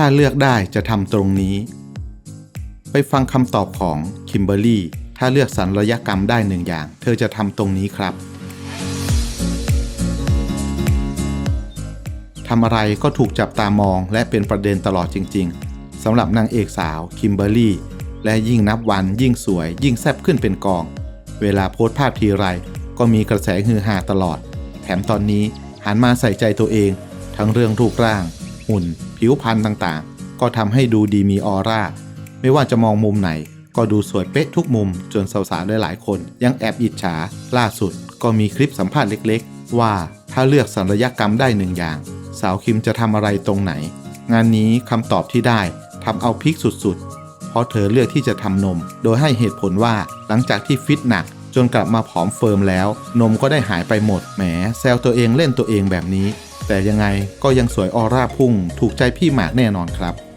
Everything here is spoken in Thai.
ถ้าเลือกได้จะทำตรงนี้ ไปฟังคำตอบของคิมเบอร์รี่ถ้าเลือกสัญญกรรมได้หนึ่งอย่าง เธอจะทำตรงนี้ครับทำอะไรก็ถูกจับตามองและเป็นประเด็นตลอดจริง ๆสำหรับนางเอกสาวคิมเบอร์รี่และยิ่งนับวันยิ่งสวย ยิ่งแซ่บขึ้นเป็นกอง เวลาโพสภาพทีไร ก็มีกระแสฮือฮาตลอด แถมตอนนี้หันมาใส่ใจตัวเอง ทั้งเรื่องรูปร่าง หุ่น ผิวพรรณต่างๆ ก็ทำให้ดูดีมีออร่า ไม่ว่าจะมองมุมไหน ก็ดูสวยเป๊ะทุกมุม จนสาวๆหลายๆคน ยังแอบอิจฉา ล่าสุดก็มีคลิปสัมภาษณ์เล็กๆ ว่าถ้าเลือกศัลยกรรมได้หนึ่งอย่าง สาวคิมจะทำอะไรตรงไหน งานนี้คำตอบที่ได้ทำเอาพลิกสุดๆ เพราะเธอเลือกที่จะทำนม โดยให้เหตุผลว่าหลังจากที่ฟิตหนักจนกลับมาผอมเฟิร์มแล้ว นมก็ได้หายไปหมด แหมแซวตัวเองเล่นตัวเองแบบนี้ แต่ยังไงก็ยังสวยออร่าพุ่ง ถูกใจพี่หมากแน่นอนครับ